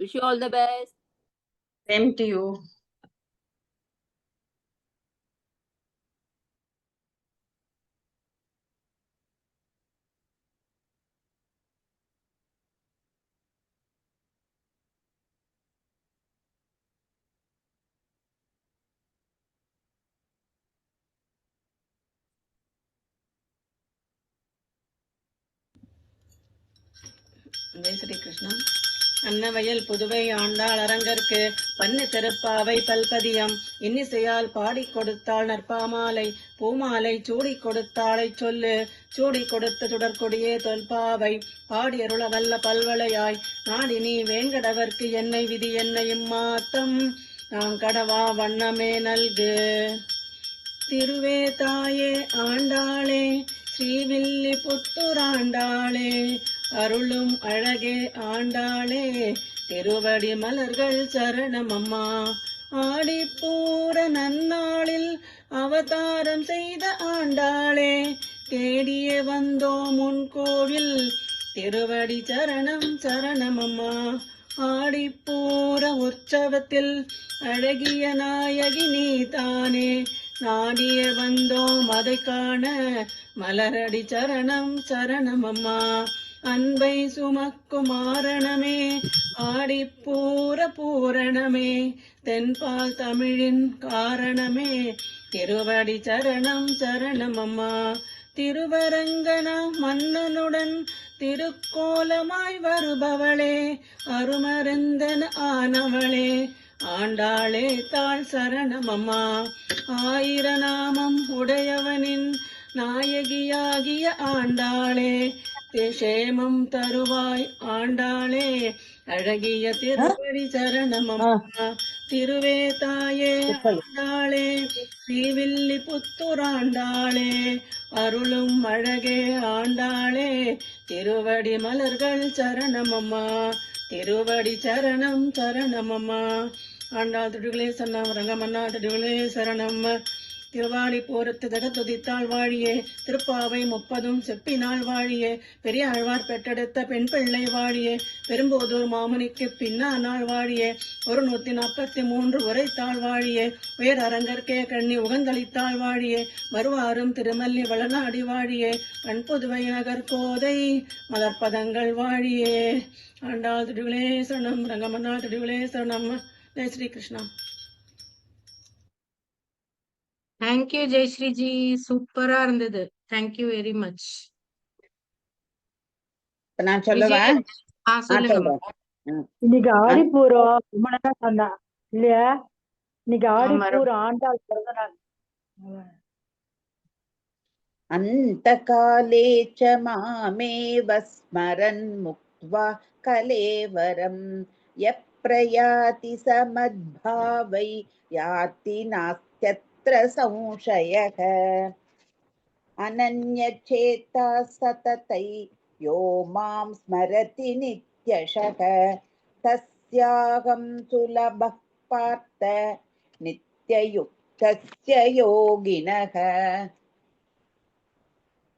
Wish you all the best. Same to you. Jai Sri Krishna. அன்னவயல் Puduvai Andal அரங்கற்கு பன்னு திருப்பாவை பல்பதியம். இன்னிசையால் பாடிக் கொடுத்தாள் நற்பாமாலை. பூமாலை சூடி கொடுத்தாளை சொல்லு. சூடிக் கொடுத்த சுடற்கொடியே தொல்பாவை. பாடி அருள வல்ல பல்வளையாய். நீ வேங்கடவர்க்கு என்னை விதி என்னையும் மாத்தம் நாம் கடவா வண்ணமே நல்கு. திருவே தாயே ஆண்டாளே ஸ்ரீவில்லி புத்துராண்டாளே அருளும் அழகே ஆண்டாளே. திருவடி மலர்கள் சரணம் அம்மா. ஆடிப்பூர நன்னாளில் அவதாரம் செய்த ஆண்டாளே. தேடியே வந்தோம் உன் கோவில். திருவடி சரணம் சரணம் அம்மா. ஆடிப்பூர உற்சவத்தில் அழகிய நாயகி நீ தானே நாடிய வந்தோம் அதை காண மலரடி சரணம் சரணம் அம்மா. அன்பை சுமக்கும் ஆரணமே ஆடிப்பூர பூரணமே தென்பால் தமிழின் காரணமே. திருவடி சரணம் சரணம் அம்மா திருவரங்கன மன்னனுடன் திருக்கோலமாய் வருபவளே அருமருந்தன் ஆனவளே. ஆண்டாளே தாழ் சரணமம்மா ஆயிரநாமம் உடையவனின் நாயகியாகிய ஆண்டாளே. சேமம் தருவாய் ஆண்டாளே. அழகிய திருவடி சரணமம்மா திருவே தாயே ஆண்டாளே. ஸ்ரீவில்லி புத்துராண்டாளே. அருளும் அழகே ஆண்டாளே. திருவடி மலர்கள் சரணமம்மா திருவடி சரணம் சரணமம்மா ஆண்டாள் திருடுகளே சரணம் ரங்கமன்னா திருடுகளே சரணம். திருவாடி போரத்து துதித்தாள் வாழியே திருப்பாவை முப்பதும் செப்பினாள் வாழியே பெரிய ஆழ்வார் பெற்றெடுத்த பெண் பிள்ளை வாழியே பெரும்போதூர் மாமுனிக்கு பின்னானாள் வாழியே ஒரு நூத்தி நாற்பத்தி மூன்று உரைத்தாள் வாழியே உயர் அரங்கற்கே கண்ணி உகந்தளித்தாள் வாழியே வருவாரும் திருமல்லி வளநாடி வாழியே கண்புதுவை நகர் கோதை மலர்பதங்கள் வாழியே. ஆண்டாள் திருவிழே சரணம் ரங்கமன்னா சரணம் ஜெய் ஸ்ரீ கிருஷ்ணா. தேங்க்யூ ஜெயஸ்ரீஜி சூப்பரா இருந்தது தேங்க்யூ வெரி மச் இப்ப நான் சொல்லவா ஆ ஆ, சொல்லுங்க சொல்றேன். இன்னைக்கு ஆடிப்பூரம் ரொம்ப நேரம் சொன்னா இல்லையா இன்னைக்கு ஆமா, ஆடிப்பூரம் ஆண்டாள் பிறந்த நாள் अन्तकाले च मामेव स्मरन् मुक्त्वा कलेवरं यः प्रयाति स मद्भावै याति नास्त्यत्र संशयः अनन्यचेता सततै यो मां स्मरति नित्यशः तस्याहं सुलभः पार्थ नित्ययुक्तस्य योगिनः